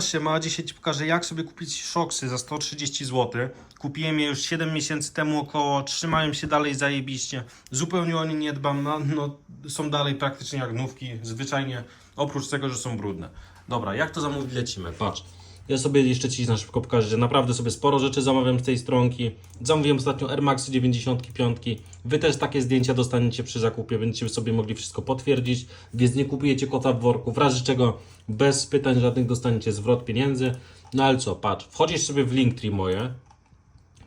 Siema, dzisiaj Ci pokażę jak sobie kupić szoksy za 130 zł. Kupiłem je już 7 miesięcy temu około, trzymają się dalej zajebiście. Zupełnie o nie nie dbam, no, no, są dalej praktycznie jak nówki, zwyczajnie, oprócz tego, że są brudne. Dobra, jak to zamówić? Lecimy, patrz. Ja sobie jeszcze Ci na szybko pokażę, że naprawdę sobie sporo rzeczy zamawiam z tej stronki. Zamówiłem ostatnio Air Maxy 95. Wy też takie zdjęcia dostaniecie przy zakupie, będziecie sobie mogli wszystko potwierdzić, więc nie kupujecie kota w worku, w razie czego bez pytań żadnych dostaniecie zwrot pieniędzy. No ale co, patrz, wchodzisz sobie w Linktree moje,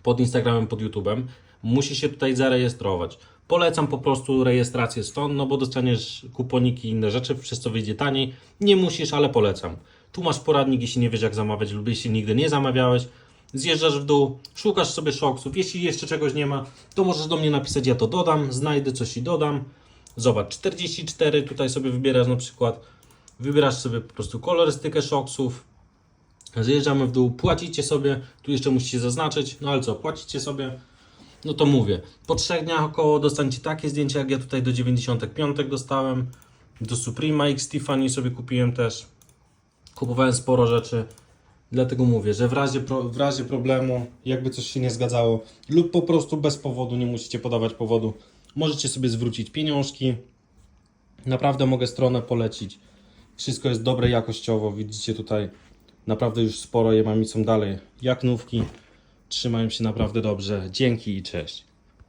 pod Instagramem, pod YouTubem, musisz się tutaj zarejestrować. Polecam po prostu rejestrację stąd, no bo dostaniesz kuponiki i inne rzeczy, przez co wyjdzie taniej. Nie musisz, ale polecam. Tu masz poradnik, jeśli nie wiesz jak zamawiać lub jeśli nigdy nie zamawiałeś. Zjeżdżasz w dół, szukasz sobie szoksów. Jeśli jeszcze czegoś nie ma, to możesz do mnie napisać, ja to dodam, znajdę coś i dodam. Zobacz, 44, tutaj sobie wybierasz na przykład, wybierasz sobie po prostu kolorystykę szoksów, Zjeżdżamy w dół, płacicie sobie, tu jeszcze musicie zaznaczyć, no ale co, płacicie sobie, no to mówię, po trzech dniach około dostaniecie takie zdjęcia, jak ja tutaj do 95 dostałem, do Suprema X Tiffany sobie kupiłem też, kupowałem sporo rzeczy, dlatego mówię, że w razie, pro, w razie problemu, jakby coś się nie zgadzało, lub po prostu bez powodu, nie musicie podawać powodu, możecie sobie zwrócić pieniążki, naprawdę mogę stronę polecić, wszystko jest dobre jakościowo, widzicie tutaj Naprawdę już sporo je mam i są dalej jak nówki. Trzymają się naprawdę dobrze. Dzięki i cześć.